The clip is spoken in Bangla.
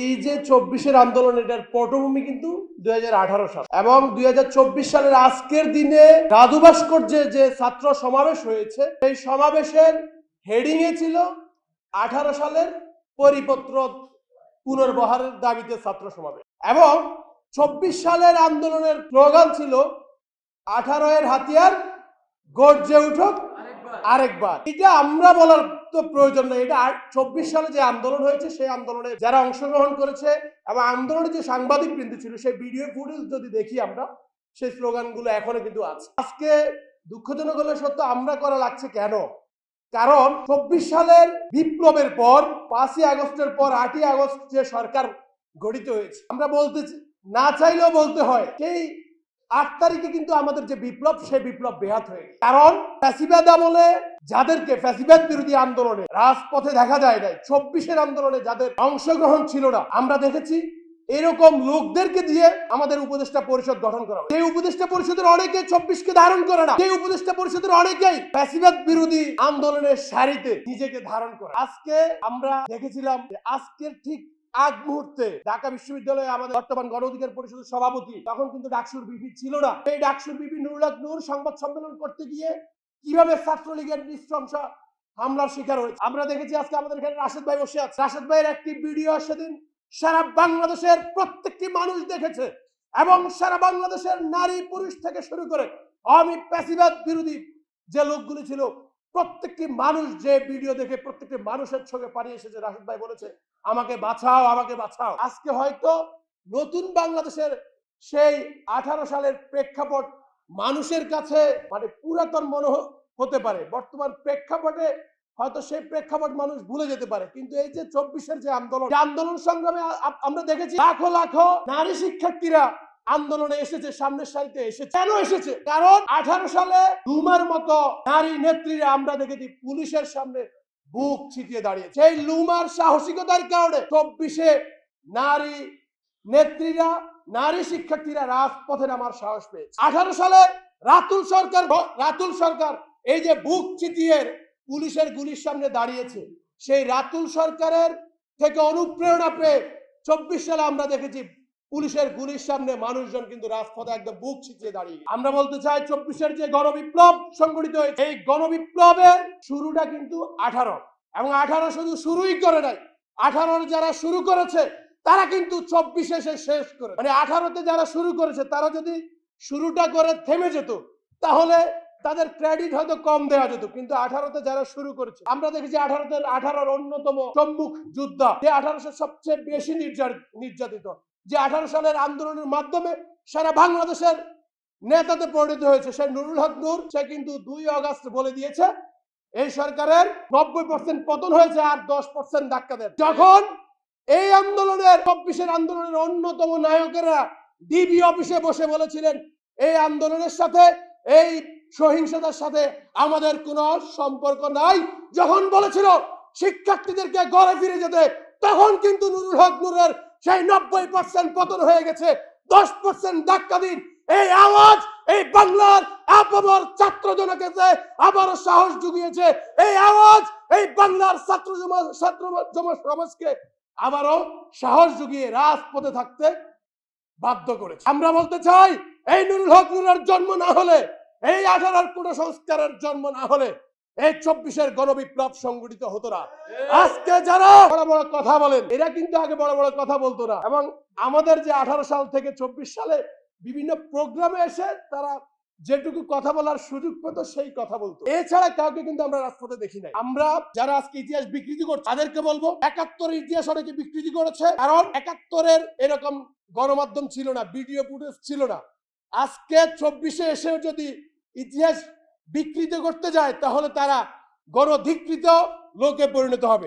এই যে চব্বিশের আন্দোলন, এটার পটভূমি কিন্তু দুই হাজার আঠারো সাল। এবং দুই হাজার চব্বিশ সালের আজকের দিনে রাজু ভাস্কর্যে যে ছাত্র সমাবেশ হয়েছে, সেই সমাবেশের হেডিং এ ছিল আঠারো সালের পরিপত্র পুনর্বহারের দাবিতে ছাত্র সমাবেশ। এবং চব্বিশ সালের আন্দোলনের স্লোগান ছিল, আঠারো এর হাতিয়ার গর্জে উঠুক আরেকবার। এটা আমরা বলার তো প্রয়োজন নেই। এটা চব্বিশ সালে যে আন্দোলন হয়েছে, সেই আন্দোলনে যারা অংশগ্রহণ করেছে এবং আন্দোলনে যে সাংবাদিক বৃন্দ ছিল, সেই ভিডিও ফুটেজ যদি দেখি আমরা, সেই স্লোগানগুলো এখনও কিন্তু আছে। আজকে দুঃখজনক হলে, সত্য, আমরা করা লাগছে কেন? কারণ চব্বিশ সালের বিপ্লবের পর, পাঁচই আগস্টের পর, আটই আগস্ট যে সরকার গঠিত হয়েছে, আমরা বলতে না চাইলেও বলতে হয়, সেই আট তারিখে কিন্তু আমাদের যে বিপ্লব সে বিপ্লব বেহাত হয়ে। কারণ ফ্যাসিবাদ আমলে যাদেরকে ফ্যাসিবাদ বিরোধী আন্দোলনে রাজপথে দেখা যায় নাই, চব্বিশের আন্দোলনে যাদের অংশগ্রহণ ছিল না, আমরা দেখেছি এরকম লোকদেরকে দিয়ে আমাদের উপদেষ্টা পরিষদ গঠন করা। সেই উপদেষ্টা পরিষদের অনেকে চব্বিশকে ধারণ করে না, সেই উপদেষ্টা পরিষদের অনেকেই ফ্যাসিবাদ বিরোধী আন্দোলনের সারিতে নিজেকে ধারণ করে আজকে আমরা দেখেছিলাম আজকের ঠিক আগ মুহূর্তে ঢাকা বিশ্ববিদ্যালয়ে আমাদের বর্তমান গণ অধিকার পরিষদের সভাপতি, তখন কিন্তু ডাকসুর বিপি ছিল না। এই ডাকসুর বিপি নুরুল হক নূর সংবাদ সম্মেলন করতে গিয়ে কীভাবে ছাত্রলীগের নৃশংস হামলার শিকার হয়েছে? আমরা দেখেছি আজকে আমাদের এখানে রাশেদ ভাই বসে আছে। রাশেদ ভাইয়ের একটি ভিডিও সেদিন সারা বাংলাদেশের প্রত্যেকটি মানুষ দেখেছে এবং সারা বাংলাদেশের নারী পুরুষ থেকে শুরু করে আমি প্যাসিবাদ বিরোধী যে লোকগুলি ছিল প্রত্যেকটি মানুষ যে ভিডিও দেখে প্রত্যেকটি মানুষের চোখে পানি এসেছে, রাশেদ ভাই বলেছে, আমাকে বাঁচাও আমাকে বাঁচাও। আজকে হয়তো নতুন বাংলাদেশের সেই আঠারো সালের প্রেক্ষাপট মানুষের কাছে মানে পুরাতন মনে হতে পারে। বর্তমান প্রেক্ষাপটে হয়তো সেই প্রেক্ষাপট মানুষ ভুলে যেতে পারে। কিন্তু এই যে চব্বিশের যে আন্দোলন আন্দোলন সংগ্রামে আমরা দেখেছি লাখো লাখো নারী শিক্ষার্থীরা আন্দোলনে এসেছে, সামনের সারিতে এসেছে। কেন এসেছে? কারণ আঠারো সালে লুমার মতো নারী নেত্রীরা আমরা দেখেছি পুলিশের সামনে বুক ছিটিয়ে দাঁড়িয়েছে। সেই লুমার সাহসিকতার কারণে চব্বিশে নারী নেত্রীরা, নারী শিক্ষার্থীরা রাজপথে আমার সাহস পেয়েছে। আঠারো সালে রাতুল সরকার রাতুল সরকার এই যে বুক চিতিয়ে পুলিশের গুলির সামনে দাঁড়িয়েছে, সেই রাতুল সরকারের থেকে অনুপ্রেরণা পেয়ে চব্বিশ সালে আমরা দেখেছি পুলিশের গুলির সামনে মানুষজন কিন্তু রাজপথে একদম বুক ছিটিয়ে দাঁড়িয়ে আমরা বলতে চাই, চব্বিশের যে গণবিপ্লব সংগঠিত হয়েছে, এই গণবিপ্লবের শুরুটা কিন্তু আঠারো। এবং আঠারো শুধু শুরুই করে নাই, আঠারোর যারা শুরু করেছে, তারা কিন্তু চব্বিশে এসে শেষ করে মানে আঠারোতে যারা শুরু করেছে, তারা যদি শুরুটা করে থেমে যেত, তাহলে তাদের ক্রেডিট হয়তো কম দেওয়া যেত। কিন্তু আঠারোতে যারা শুরু করেছে, আমরা দেখেছি আঠারোতে আঠারোর অন্যতম সম্মুখ যোদ্ধা। যে আঠারোশো সবচেয়ে বেশি নির্যাত- নির্যাতিত। যে আঠারো সালের আন্দোলনের মাধ্যমে সারা বাংলাদেশের নেতাতে পরিণত হয়েছে সে নুরুল হক নূর। সে কিন্তু দুই আগস্ট বলে দিয়েছে, এই সরকারের নব্বই পার্সেন্ট পতন হয়েছে আর দশ পার্সেন্ট ধাক্কা দেন যখন এই আন্দোলনের, চব্বিশের আন্দোলনের অন্যতম নায়কেরা ডিবি অফিসে বসে বলেছিলেন, এই আন্দোলনের সাথে, এই সহিংসতার সাথে আমাদের কোনো সম্পর্ক নাই। যখন বলেছিল, শিক্ষার্থীদেরকে ঘরে ফিরে যেতে। তখন কিন্তু নুরুল হক নূরের সেই নব্বই পার্সেন্ট পতন হয়ে গেছে। দশ পার্সেন্ট ধাক্কা দিন। এই আওয়াজ, এই বাংলার আপামর ছাত্র জনকে যে আবারও সাহস জুগিয়েছে, এই আওয়াজ, এই বাংলার ছাত্র ছাত্র সমাজকে আবারও সাহস জুগিয়ে রাজপথে থাকতে বাধ্য করেছে। আমরা বলতে চাই, এই নুরুল হক নুরের জন্ম না হলে, এই আঠারোর কোন সংস্কারের জন্ম না হলে এই চব্বিশের গণবিপ্লব সংগঠিত হতো না। আজকে যারা বড় বড় কথা বলেন, এরা কিন্তু আগে বড় বড় কথা বলতো না। এবং আমাদের যে আঠারো সাল থেকে চব্বিশ সালে বিভিন্ন প্রোগ্রামে এসে তারা যেটুকু কথা বলার সুযোগ সেই কথা বলতো। এছাড়া কাউকে কিন্তু আমরা রাজপথে দেখি নাই। আমরা যারা আজকে ইতিহাস বিকৃতি করছে, তাদেরকে বলব একাত্তরের ইতিহাস অনেকে বিকৃতি করেছে, কারণ একাত্তরের এরকম গণমাধ্যম ছিল না, ভিডিও ফুটেজ ছিল না। আজকে চব্বিশে এসেও যদি ইতিহাস বিকৃত করতে যায় তাহলে তারা গণধিকৃত লোকে পরিণত হবে।